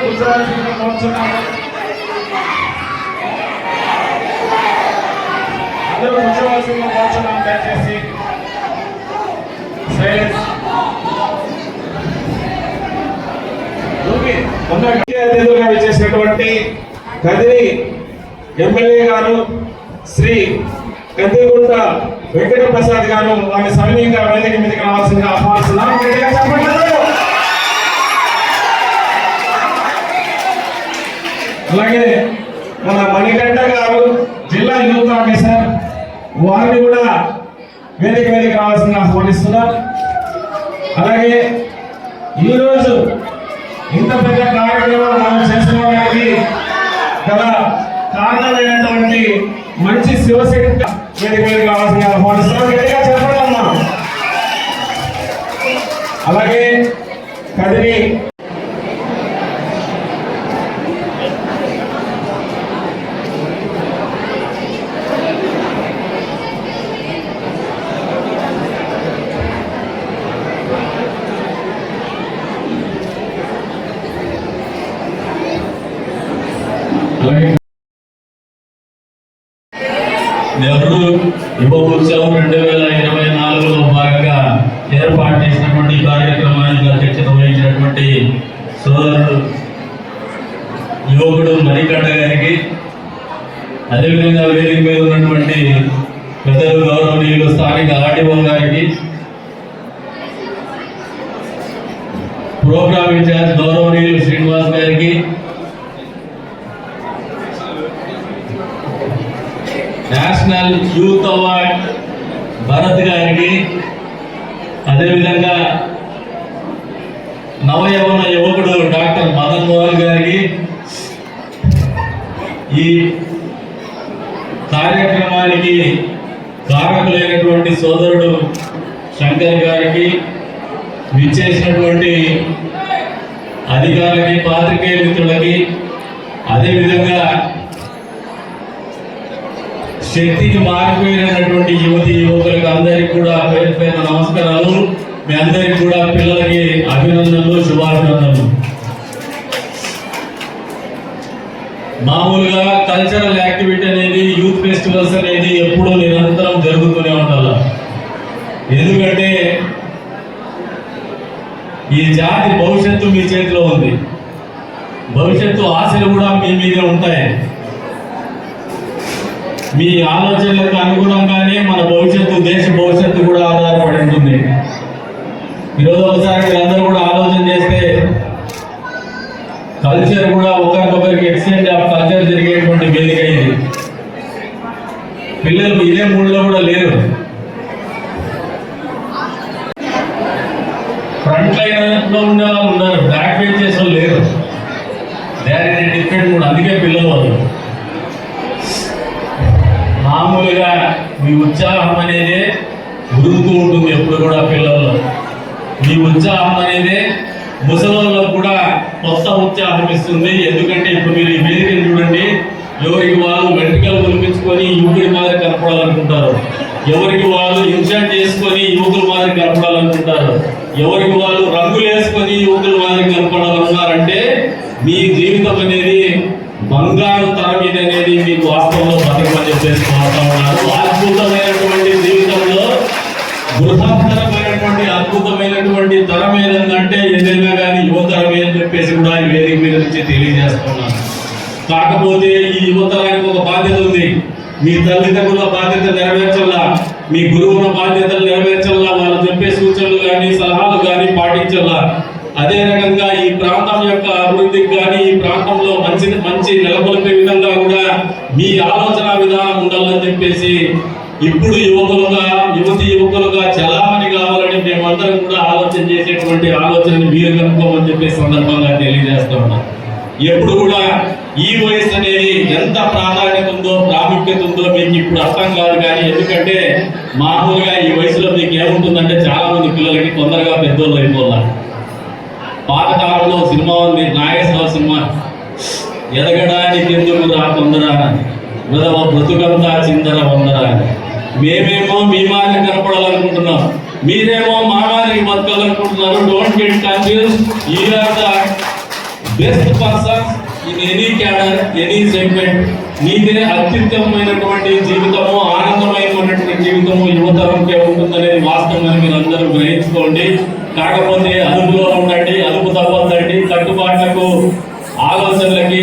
కూర్చోవాల్సిందిగా కోరుతున్నాము అందరూ కూర్చోవాల్సిందిగా కోరుతున్నాము దయచేసి సైలెన్స్ అతిథులుగా విచ్చేసినటువంటి కదిరి ఎమ్మెల్యే గారు శ్రీ కదిరిగుంట వెంకట ప్రసాద్ గారు వారి సమయంగా వేదిక మీదకి రావాల్సిందిగా ఆహ్వానిస్తున్నాను గట్టిగా చెప్పండి అందరూ. అలాగే మన మణికంఠ గారు జిల్లా యూత్ ఆఫీసర్ వారిని కూడా వేదిక వేదిక రావాల్సిందిగా ఆహ్వానిస్తున్నాం అలాగే ఈరోజు ఇంత పెద్ద కార్యక్రమాలు మనం చేసుకోవడానికి గల కారణమైనటువంటి మంచి శివశక్తి వేదిక వేదిక కావాల్సిన ఆహ్వానిస్తున్నాం గట్టిగా చెప్పడం అలాగే కదిరి ఉన్నటువంటి సోదరుడు యువకుడు మణికంఠ గారికి అదేవిధంగా వేదిక మీద ఉన్నటువంటి పెద్దలు గౌరవనీయులు స్థానిక ఆర్డీఓ గారికి ప్రోగ్రామ్ ఇన్ఛార్జ్ గౌరవ శ్రీనివాస్ గారికి నేషనల్ యూత్ అవార్డ్ భరత్ గారికి అదేవిధంగా నవయవన యువకుడు డాక్టర్ మదన్ మోహన్ గారికి ఈ కార్యక్రమానికి కారకులైనటువంటి సోదరుడు శంకర్ గారికి విచ్చేసినటువంటి అధికారులకి పాత్రికేయ మిత్రులకి అదేవిధంగా శక్తికి మారిపోయినటువంటి యువతి యువకులకు అందరికి కూడా పేరు పేరు నమస్కారాలు. మీ అందరికి కూడా పిల్లలకి అభినందనలు శుభాభినందనలు. మామూలుగా కల్చరల్ యాక్టివిటీ అనేది యూత్ ఫెస్టివల్స్ అనేది ఎప్పుడూ నిరంతరం జరుగుతూనే ఉండాలి. ఎందుకంటే ఈ జాతి భవిష్యత్తు మీ చేతిలో ఉంది. భవిష్యత్తు ఆశలు కూడా మీ మీదే ఉంటాయి. మీ ఆలోచనలకు అనుగుణంగానే మన భవిష్యత్తు దేశ భవిష్యత్తు కూడా ఆధారపడి ఉంటుంది. ఈరోజు ఒకసారి మీరందరూ కూడా ఆలోచన చేస్తే కల్చర్ కూడా జరిగేటువంటి వేదిక పిల్లలు ఇదే మూడులో కూడా లేరు. ఫ్రంట్ లైన్లో ఉండే ఉన్నారు. బ్యాక్ బెంచెస్లో లేరు. దే ఆర్ డిఫరెంట్ మూడు అందుకే పిల్లలు వాళ్ళు మామూలుగా మీ ఉత్సాహం అనేది ఉరుగుతూ ఉంటుంది ఎప్పుడు కూడా పిల్లల్లో. మీ ఉత్సాహం అనేది ముసలంలో కూడా కొత్త ఉత్సాహం ఇస్తుంది. ఎందుకంటే ఇప్పుడు మీరు ఈ వేదికను చూడండి ఎవరికి వాళ్ళు వెంట్రుకలు కులిపించుకొని యువకుడి మాదిరి కనపడాలనుకుంటారు? ఎవరికి వాళ్ళు ఇన్షర్ట్ చేసుకొని యువకుల మాదిరి కనపడాలనుకుంటారు? ఎవరికి వాళ్ళు రంగులు వేసుకొని యువకుల మాదిరి కనపడాలన్నారంటే మీ జీవితం అనేది బంగారు తర మీద అనేది మీకు వాస్తవంలో బతకమని చెప్పేసి మాట్లాడుతున్నారు ఉన్నారు. అద్భుతమైనటువంటి జీవితంలో బృహత్తరమైనటువంటి అద్భుతమైనటువంటి తరం ఏదంటే ఏదైనా కానీ యువతరమే అని చెప్పేసి కూడా ఈ వేదిక మీద నుంచి తెలియజేస్తున్నాను కాకపోతే ఈ యువతరానికి ఒక బాధ్యత ఉంది. మీ తల్లిదండ్రుల బాధ్యత నెరవేర్చాలా? మీ గురువుల బాధ్యతలు నెరవేర్చల్లా వాళ్ళు చెప్పే సూచనలు కానీ సలహాలు కానీ పాటించాలా? అదే రకంగా ఈ ప్రాంతం యొక్క అభివృద్ధికి కానీ ఈ ప్రాంతంలో మంచి మంచి నెలకొల్పే విధంగా కూడా మీ ఆలోచన విధానం ఉండాలని చెప్పేసి ఇప్పుడు యువకులుగా యువతి యువకులుగా చలామణి కావాలని మేమందరం కూడా ఆలోచన చేసేటువంటి ఆలోచనని మీరు కనుక్కోమని చెప్పే సందర్భంగా తెలియజేస్తా ఉన్నాం. ఎప్పుడు కూడా ఈ వయసు అనేది ఎంత ప్రాధాన్యత ఉందో ప్రాముఖ్యత ఉందో మీకు ఇప్పుడు అర్థం కాదు కానీ ఎందుకంటే మామూలుగా ఈ వయసులో మీకు ఏముంటుందంటే చాలా మంది పిల్లలకి తొందరగా పెద్దోళ్ళు అయిపోవాలి పాతకాలంలో సినిమా ఉంది నాగేశ్వర సినిమా. ఎదగడానికి ఎందుకు రా తొందర? విధవ బ్రతుకంతా చిందర వందర అని. మేమేమో మీ మాదిరి కనపడాలనుకుంటున్నాం. మీరేమో మా మాదిరి బతకాలనుకుంటున్నారు. Don't get confuse we are the best persons in any cadre any segment నీదే అత్యుత్తమమైనటువంటి జీవితము ఆనందమైనటువంటి జీవితము యువతరంకే ఉంటుందనేది వాస్తవాన్ని మీరు అందరూ గ్రహించుకోండి. కాకపోతే అదుపులో ఉండండి అదుపు తప్పదండి కట్టుబాట్లకు ఆలోచనలకి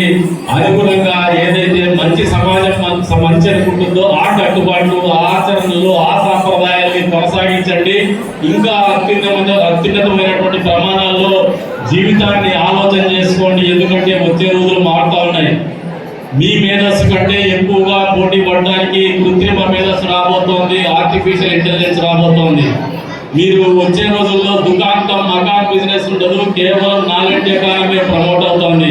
అనుగుణంగా ఏదైతే మంచి సమాజం మంచి అనుకుంటుందో ఆ కట్టుబాట్లు ఆ ఆచరణలు ఆ సాంప్రదాయాల్ని కొనసాగించండి. ఇంకా అత్యున్నత అత్యున్నతమైనటువంటి ప్రమాణాల్లో జీవితాన్ని ఆలోచన చేసుకోండి. ఎందుకంటే వచ్చే రోజులు మీ మేధస్సు కంటే ఎక్కువగా పోటీ పడడానికి కృత్రిమ మేధస్సు రాబోతోంది ఆర్టిఫిషియల్ ఇంటెలిజెన్స్ రాబోతోంది. మీరు వచ్చే రోజుల్లో దుకాణం మకాన్ బిజినెస్ ఉండదు కేవలం నాలెడ్జ్ ఎకానమీ ప్రమోట్ అవుతుంది.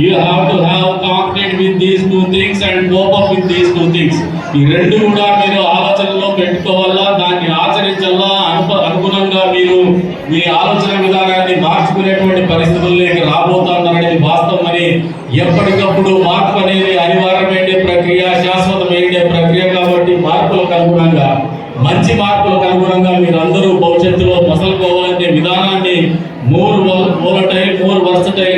You have to have competent with these two things and cope up with these two things ఈ రెండు కూడా మీరు ఆలోచనలో పెట్టుకోవాలా దాన్ని ఆచరించాలా అనుప అనుగుణంగా మీరు మీ ఆలోచన విధానాన్ని మార్చుకునేటువంటి పరిస్థితుల్లోకి రాబోతున్నారనేది వాస్తవం అని ఎప్పటికప్పుడు మార్పు అనేది అనివార్యమైన ప్రక్రియ శాశ్వతమైన ప్రక్రియ కాబట్టి మార్పులకు అనుగుణంగా మంచి మార్పులకు అనుగుణంగా మీరు అందరూ భవిష్యత్తులో మసలుకోవాలనే విధానాన్ని మోర్ వోలటైల్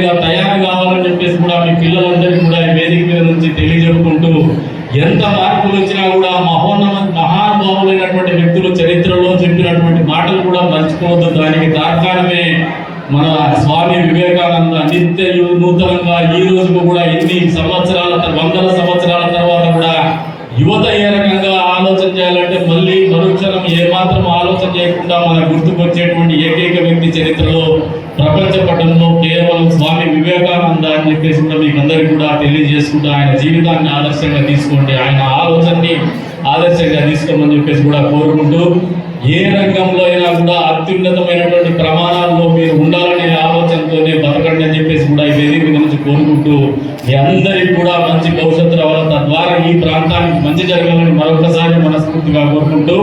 మోర్ తయారు కావాలని చెప్పేసి కూడా మీ పిల్లలందరికీ కూడా ఈ వేదిక మీద నుంచి తెలియజెప్పుకుంటూ ఎంత మార్పులు వచ్చినా కూడా మహోన్నత మహానుభావులైనటువంటి వ్యక్తులు చరిత్రలో చెప్పినటువంటి మాటలు కూడా మర్చిపోవద్దు. దానికి తార్కాణమే మన స్వామి వివేకానంద నిత్య నూతనంగా ఈ రోజుకు కూడా ఎన్ని సంవత్సరాల వందల సంవత్సరాల తర్వాత కూడా యువత ఏ రకంగా ఆలోచన చేయాలంటే మళ్ళీ మరుక్షణం ఏమాత్రం ఆలోచన చేయకుండా మన గుర్తుకొచ్చేటువంటి ఏకైక వ్యక్తి చరిత్రలో ప్రపంచ పటంలో కేవలం స్వామి వివేకానంద అని చెప్పేసి కూడా మీకు అందరికీ కూడా తెలియజేసుకుంటూ ఆయన జీవితాన్ని ఆదర్శంగా తీసుకోండి. ఆయన ఆలోచనని ఆదర్శంగా తీసుకోమని చెప్పేసి కూడా కోరుకుంటూ ఏ రంగంలో అయినా కూడా అత్యున్నతమైనటువంటి ప్రమాణాల్లో మీరు ఉండాలనే ఆలోచనతోనే బతకండి అని చెప్పేసి కూడా ఈ వేదిక నుంచి కోరుకుంటూ మీ అందరికీ కూడా మంచి భవిష్యత్తు రావాలి తద్వారా ఈ ప్రాంతానికి మంచి జరగాలని మరొకసారి మనస్ఫూర్తిగా కోరుకుంటూ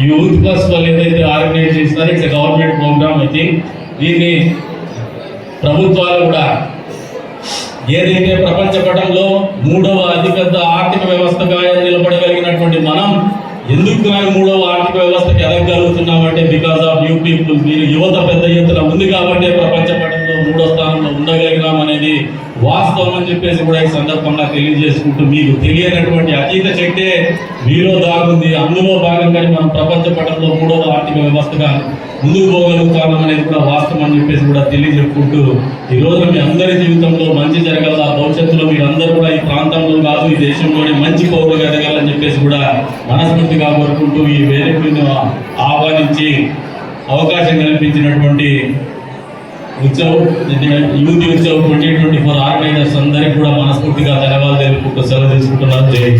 ఈ యూత్ ప్లస్ వాళ్ళు ఏదైతే ఆర్గనైజ్ చేస్తారో it's government program I think. దీన్ని ప్రభుత్వాలు కూడా ఏదైతే ప్రపంచ పటంలో మూడవ అతిపెద్ద ఆర్థిక వ్యవస్థగా నిలబడగలిగినటువంటి మనం ఎందుకు కానీ మూడవ ఆర్థిక వ్యవస్థకి ఎదగలుగుతున్నామంటే బికాస్ ఆఫ్ యూ పీపుల్ మీరు యువత పెద్ద ఎత్తున ఉంది కాబట్టి ప్రపంచ పటంలో మూడో స్థానంలో ఉండగలిగినాం అనేది వాస్తవం అని చెప్పేసి కూడా ఈ సందర్భంగా తెలియజేసుకుంటూ మీకు తెలియనటువంటి అతీత శక్తే మీలో దాగుంది. అందులో భాగంగానే మనం ప్రపంచ పటంలో మూడవ ఆర్థిక వ్యవస్థగా ముందుకు పోగలుగుతాం అనేది కూడా వాస్తవం అని చెప్పేసి కూడా తెలియజెప్పుకుంటూ ఈ రోజు మీ అందరి జీవితంలో మంచి జరగాల. భవిష్యత్తులో మీరందరూ అందరూ కూడా ఈ ప్రాంతంలో కాదు ఈ దేశంలోనే మంచి పౌరులు ఎదగాలని చెప్పేసి కూడా మనస్ఫూర్తిగా కోరుకుంటూ ఈ వేదికను ఆహ్వానించి అవకాశం కల్పించినటువంటి Utsav youth Utsav twenty twenty four organizers అందరికీ కూడా మనస్ఫూర్తిగా ధన్యవాదాలు తెలుపుకుంటూ సెలవు తీసుకుంటున్నారు జై